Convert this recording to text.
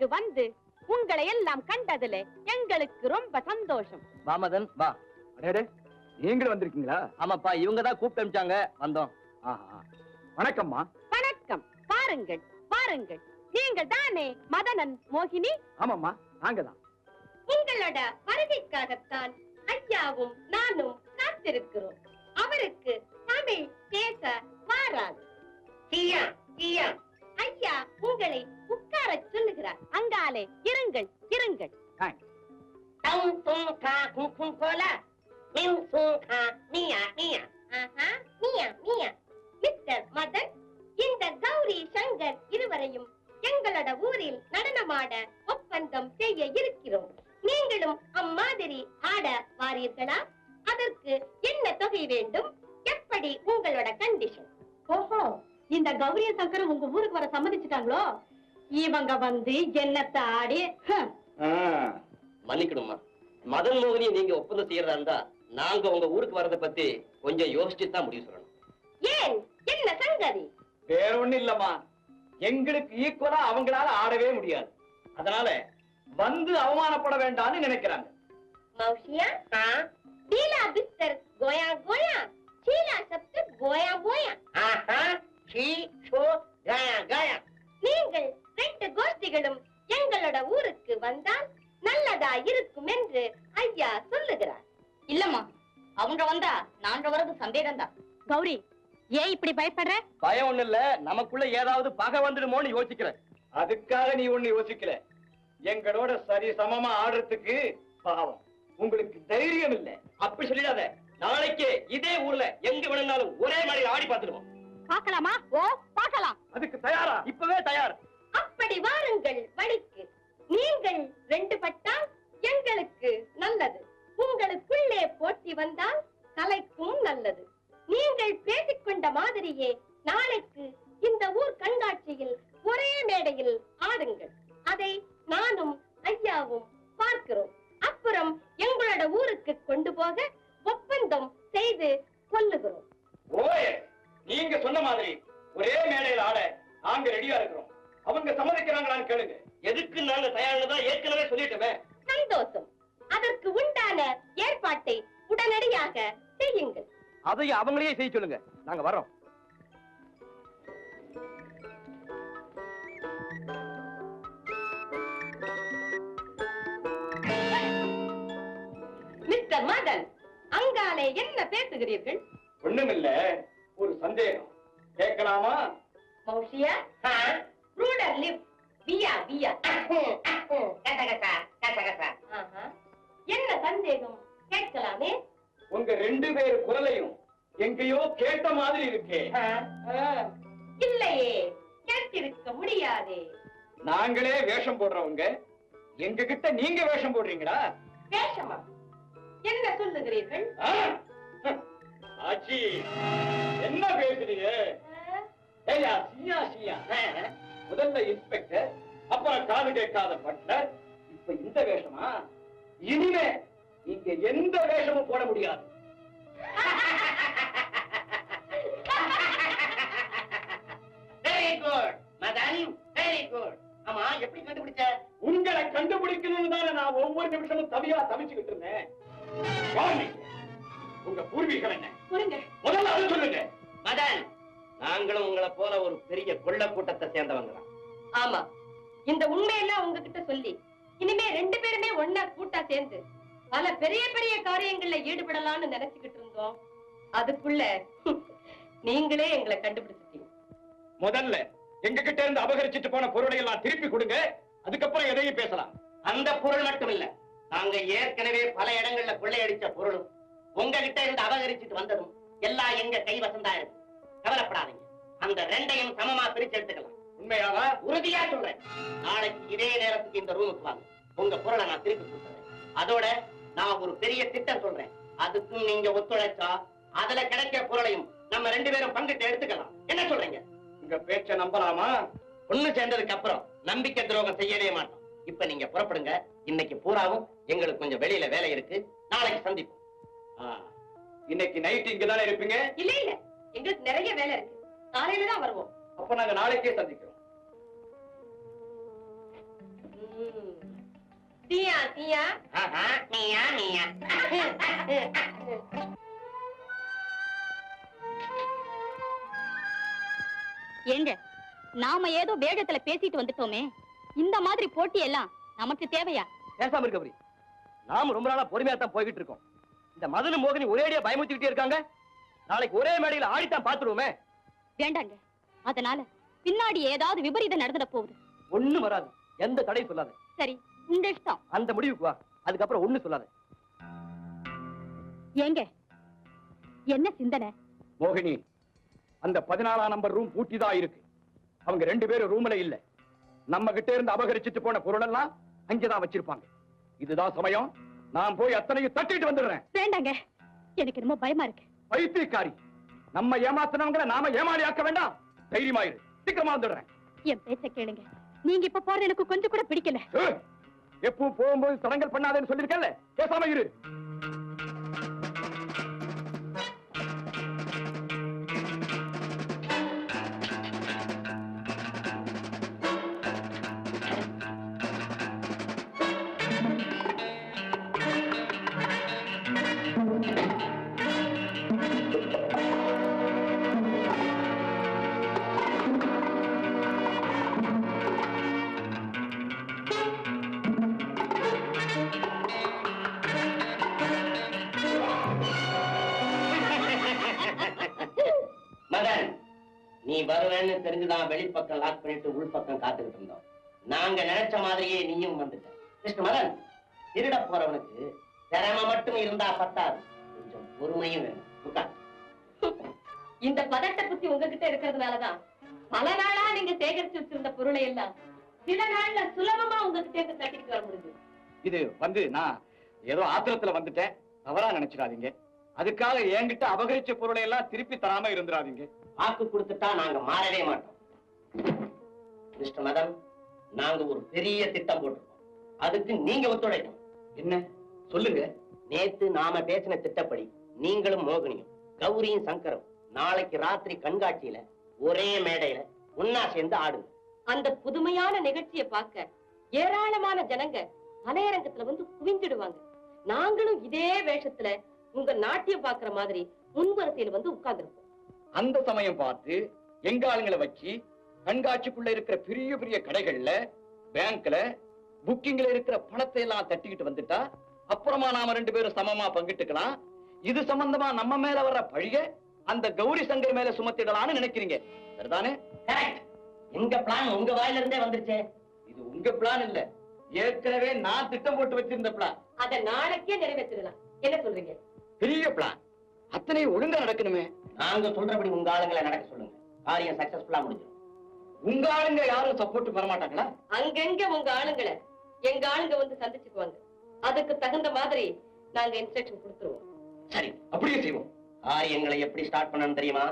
ஊருக்கு வந்து உங்களை எல்லாம் கண்டதுல எங்களுக்கு ரொம்ப சந்தோஷம். வாமதன் வா. அடே நீங்களும் வந்திருக்கீங்களா? ஆமாப்பா இவங்க தான் கூப்பிட்டு அனுப்பிச்சாங்க வந்தோம். வணக்கம்மா. வணக்கம். பாருங்கள் பாருங்கள். நீங்கள் தானே மதனன் மோகினி? ஆமாம்மா நாங்க தான் உங்களோட வருகைக்காகத்தான் ஐயாவும் நானும் காத்திருக்கிறோம். அவருக்கு தமிழ் பேச மாறாது ca cung cung cola. Miu sung ca mia mia. ஆஹா, மியா, மியா. மிஸ்டர் மதன் இந்த கௌரி சங்கர் இருவரையும் எங்களோட ஊரில் நடனமாட ஒப்பந்தம் செய்ய இருக்கிறோம். நீங்களும் அம்மாதிரி ஆட வாரீர்களா? அதற்கு என்ன தொகை வேண்டும்? எப்படி உங்களோட கண்டிஷன் ஓஹோ இந்த கௌரி சங்கர் உங்க ஊருக்கு வர சம்மதிச்சுட்டாங்களோ? இவங்க வந்து என்னத்தை ஆடி மன்னிக்கணுமா மதன் மோகனியை நீங்க ஒப்பந்தம் செய்யறதா இருந்தா நாங்க உங்க ஊருக்கு வரத பத்தி கொஞ்சம் யோசிச்சுதான் முடிவு சொல்லணும். ஏன்? என்ன சங்கதி? வேற ஒண்ணு இல்லம்மா. எங்களுக்கு ஈக்குவலா அவங்களால ஆடவே முடியாது. அதனால வந்து அவமானப்பட வேண்டாம்னு நினைக்கிறாங்க. மௌசியா பீலா பிஸ்தர் கோயா கோயா. சீலா சப்து கோயா கோயா. ஆஹா ஷீ ஷோ காயா காயா. நீங்கள் ரெண்டு கோஷ்டிகளும் எங்களோட ஊருக்கு வந்தால் நல்லதா இருக்கும் என்று ஐயா சொல்லுகிறார். இல்லம்மா அவங்க வந்தா நாங்க வர்றது சந்தேகம் தான் கௌரி ஏன் இப்படி பயப்படுற? பயம் ஒண்ணு இல்ல நமக்குள்ள ஏதாவது பகை வந்துடுமோன்னு யோசிக்கிறேன். அதுக்காக நீ ஒண்ணு யோசிக்கல. எங்களோட சரி சமமா ஆடுறதுக்கு பாவம். உங்களுக்கு தைரியம் இல்ல. அப்படி சொல்லிடாத. நாளைக்கே இதே ஊர்ல எங்க வேணும்னாலும் ஒரே மாதிரி ஆடி பார்த்துடுவோம். பார்க்கலாமா? ஓ பார்க்கலாம். அதுக்கு தயாரா? இப்பவே தயார். அப்படி வாருங்கள் வழிக்கு. நீங்கள் ரெண்டு பட்டால் எங்களுக்கு நல்லது. உங்களுக்குள்ளே போட்டி வந்தால் கலைக்கும் நல்லது. நீங்கள் பேசிக்கொண்ட மாதிரியே நாளைக்கு இந்த ஊர் கண்காட்சியில் ஒரே மேடையில் ஆடுங்கள். அதை நானும் ஐயாவும் பார்க்கிறோம். அப்புறம் எங்களோட ஊருக்கு கொண்டு போக ஒப்பந்தம் செய்து கொள்ளுகிறோம். நீங்க சொன்ன மாதிரி ஒரே மேடையில் ஆட நாங்க ரெடியா இருக்கிறோம். அவங்க சம்மதிக்கிறாங்களான்னு கேளுங்க. எதுக்கு நாங்க தயார்னு தான் ஏற்கனவே சொல்லிட்டோமே. சந்தோஷம். அதற்கு உண்டான ஏற்பாட்டை உடனடியாக செய்யுங்கள். அதையும் அவங்களையே செய்ய சொல்லுங்க. நாங்க வரோம் மிஸ்டர் மதன் அங்காலே என்ன பேசுகிறீர்கள்? ஒண்ணுமில்ல. ஒரு சந்தேகம். கேட்கலாமா? மௌஷியா ரூடர் லிப். Kata. ஆஹா. என்ன சந்தேகம்? கேட்கலாமே. உங்க ரெண்டு பேர் குரலையும் எங்கேயோ கேட்ட மாதிரி இருக்கே. இல்லையே. கேட்டிருக்க முடியாதே. நாங்களே வேஷம் போடுறவங்க. எங்க கிட்ட நீங்க வேஷம் போடுறீங்களா? வேஷமா? என்ன சொல்லுகிறீர்கள்? ஆச்சி என்ன பேசுறீங்க? ஏய்யா சியா சியா. முதல்ல இன்ஸ்பெக்டர் அப்புறம் காது கேட்காத பட்லர் இப்ப இந்த வேஷமா? இனிமே நீங்க எந்த வேஷமும் போட முடியாது. Very good. Madan, very good. ஆமா எப்படி கண்டுபிடிச்ச? உங்களை கண்டுபிடிக்கணும்னு தானே நான் ஒவ்வொரு நிமிஷமும் தவியா தவிச்சுக்கிட்டு இருந்தேன். உங்க பூர்வீகம் என்ன? முதல்ல அது சொல்லுங்க. மதன் நாங்களும் உங்களை போல ஒரு பெரிய கொள்ள கூட்டத்தை சேர்ந்தவங்க தான் ஆமா. இந்த உண்மையெல்லாம் உங்ககிட்ட சொல்லி இனிமே ரெண்டு பேருமே ஒன்னா கூட்டா சேர்ந்து பல பெரிய பெரிய காரியங்கள்ல ஈடுபடலாம்னு நினைச்சுக்கிட்டு இருந்தோம். அதுக்குள்ள நீங்களே எங்களை கண்டுபிடிச்சிட்டீங்க. முதல்ல எங்க கிட்ட இருந்து அபகரிச்சிட்டு போன பொருளை எல்லாம் திருப்பி கொடுங்க. அதுக்கப்புறம் எதையும் பேசலாம். அந்த பொருள் மட்டும் இல்ல நாங்க ஏற்கனவே பல இடங்கள்ல கொள்ளையடிச்ச பொருளும் உங்ககிட்ட இருந்து அபகரிச்சுட்டு வந்ததும் எல்லாம் எங்க கைவசம் தான் இருக்கு. கவலைப்படாதீங்க. அந்த ரெண்டையும் சமமா பிரிச்சு எடுத்துக்கலாம். உண்மையாவா? உறுதியா சொல்றேன். நாளைக்கு இதே நேரத்துக்கு இந்த ரூமுக்கு வாங்க. உங்க பொருளை நான் திருப்பி கொடுத்துறேன். அதோட நான் ஒரு பெரிய திட்டம் சொல்றேன். அதுக்கும் நீங்க ஒத்துழைச்சா அதுல கிடைக்கிற பொருளையும் நம்ம ரெண்டு பேரும் பங்கிட்டு எடுத்துக்கலாம். என்ன சொல்றீங்க? உங்க பேச்ச நம்பலாமா? ஒண்ணு சேர்ந்ததுக்கு அப்புறம் நம்பிக்கை துரோகம் செய்யவே மாட்டோம். இப்ப நீங்க புறப்படுங்க. இன்னைக்கு பூராவும் எங்களுக்கு கொஞ்சம் வெளியில வேலை இருக்கு. நாளைக்கு சந்திப்போம். இன்னைக்கு நைட் இங்க தானே இருப்பீங்க? இல்ல இல்ல. எங்களுக்கு நிறைய வேலை இருக்கு. காலையில தான் வருவோம். அப்ப நாங்க நாளைக்கே சந்திக்கிறோம். தீயா தீயா? நீயா நீயா? ஏங்க நாம ஏதோ வேகத்துல பேசிட்டு வந்துட்டோமே. இந்த மாதிரி போட்டி எல்லாம் நமக்கு தேவையா? பேசாம இருக்க நாம ரொம்ப நாளா பொறுமையா தான் போய்கிட்டு இருக்கோம். இந்த மதனு மோகினி ஒரேடியா பயமுறுத்திக்கிட்டே இருக்காங்க. நாளைக்கு ஒரே மேடையில ஆடித்தான் பாத்துருவோமே வேண்டாங்க. அதனால பின்னாடி ஏதாவது விபரீதம் நடந்துட போகுது. ஒண்ணும் வராது. எந்த தடையும் சொல்லாத. சரி உங்க இஷ்டம். அந்த முடிவுக்கு வா. அதுக்கப்புறம் ஒண்ணு சொல்லாத. ஏங்க என்ன சிந்தனை? மோகினி அந்த பதினாலாம் நம்பர் ரூம் பூட்டிதான் இருக்கு. அவங்க ரெண்டு பேரும் ரூம்ல இல்ல. நம்ம கிட்ட இருந்து அபகரிச்சிட்டு போன பொருள் எல்லாம் அங்கதான் வச்சிருப்பாங்க. இதுதான் சமயம். நான் போய் அத்தனையும் தட்டிட்டு வந்துடுறேன். வேண்டாங்க. எனக்கு ரொம்ப பயமா இருக்கு. பைத்தியக்காரி. நம்ம ஏமாத்தினவங்கள நாம ஏமாளி ஆக்க வேண்டாம். தைரியமாயிரு சீக்கிரமா வந்துடுறேன். என் பேச்ச கேளுங்க. நீங்க இப்ப போறது எனக்கு கொஞ்சம் கூட பிடிக்கல. எப்பவும் போகும்போது தடங்கல் பண்ணாதேன்னு சொல்லிருக்கேன்ல பேசாம இரு. மகன் நீ வருவேன்னு தெரிஞ்சுதான் வெளிப்பக்கம் லாக் பண்ணிட்டு உள்பக்கம் காத்துக்கிட்டு இருந்தோம். நாங்க நினைச்ச மாதிரியே நீயும் வந்துட்ட. மிஸ்டர் மகன் திருட போறவனுக்கு திறமை மட்டும் இருந்தா பத்தாது. கொஞ்சம் பொறுமையும் வேணும். உட்கார். இந்த பதட்ட புத்தி உங்ககிட்ட இருக்கிறதுனாலதான் பல நாளா நீங்க சேகரிச்சு வச்சிருந்த பொருளை எல்லாம் சில நாள்ல சுலபமா உங்ககிட்ட இருந்து தட்டிட்டு வர முடியுது இது வந்து நான் ஏதோ ஆத்திரத்துல வந்துட்டேன். தவறா நினைச்சிடாதீங்க. அதுக்காக என்கிட்ட அபகரிச்ச பொருளை எல்லாம் திருப்பி தராம இருந்துடாதீங்க வாக்கு கொடுத்துட்டா நாங்க மாறவே மாட்டோம். மிஸ்டர் மதன் நாங்க ஒரு பெரிய திட்டம் போட்டிருக்கோம். அதுக்கு நீங்க ஒத்துழைக்கணும். என்ன? சொல்லுங்க. நேத்து நாம பேசின திட்டப்படி நீங்களும் மோகினியும் கௌரியும் சங்கரும் நாளைக்கு ராத்திரி கண்காட்சியில ஒரே மேடையில ஒன்னா சேர்ந்து ஆடுங்க. அந்த புதுமையான நிகழ்ச்சியை பார்க்க ஏராளமான ஜனங்க மலையரங்கத்துல வந்து குவிஞ்சிடுவாங்க நாங்களும் இதே வேஷத்துல உங்க நாட்டியம் பாக்குற மாதிரி முன்வரிசையில வந்து உட்கார்ந்துருப்போம் அந்த சமயம் பார்த்து எங்க ஆளுங்களை வச்சு கண்காட்சிக்குள்ள இருக்கிற பெரிய பெரிய கடைகள்ல பேங்க்ல புக்கிங்ல இருக்கிற பணத்தை எல்லாம் தட்டிக்கிட்டு வந்துட்டா அப்புறமா நாம ரெண்டு பேரும் சமமா பங்கிட்டுக்கலாம். இது சம்பந்தமா நம்ம மேல வர்ற பழிய அந்த கௌரி சங்கர் மேல சுமத்திடலாம்னு நினைக்கிறீங்க. சரிதானே? எங்க பிளான் உங்க வாயில இருந்தே வந்துருச்சே. இது உங்க பிளான் இல்ல. ஏற்கனவே நான் திட்டம் போட்டு வச்சிருந்த பிளான் அத நாளைக்கே நிறைவேற்றிடலாம். என்ன சொல்றீங்க? பெரிய பிளான் அத்தனை ஒழுங்கா நடக்கணுமே. நாங்க சொல்றபடி உங்க ஆளுங்களை நடக்க சொல்லுங்க. காரியம் சக்சஸ்ஃபுல்லா முடிஞ்சிடும். உங்க ஆளுங்க யாரும் சப்போர்ட் பண்ண மாட்டாங்களா அங்கங்க உங்க ஆளுங்களை? எங்க ஆளுங்க வந்து சந்திச்சுக்குவாங்க. அதுக்கு தகுந்த மாதிரி நாங்க இன்ஸ்ட்ரக்ஷன் கொடுத்துருவோம். சரி அப்படியே செய்வோம். காரியங்களை எப்படி ஸ்டார்ட் பண்ணணும் தெரியுமா?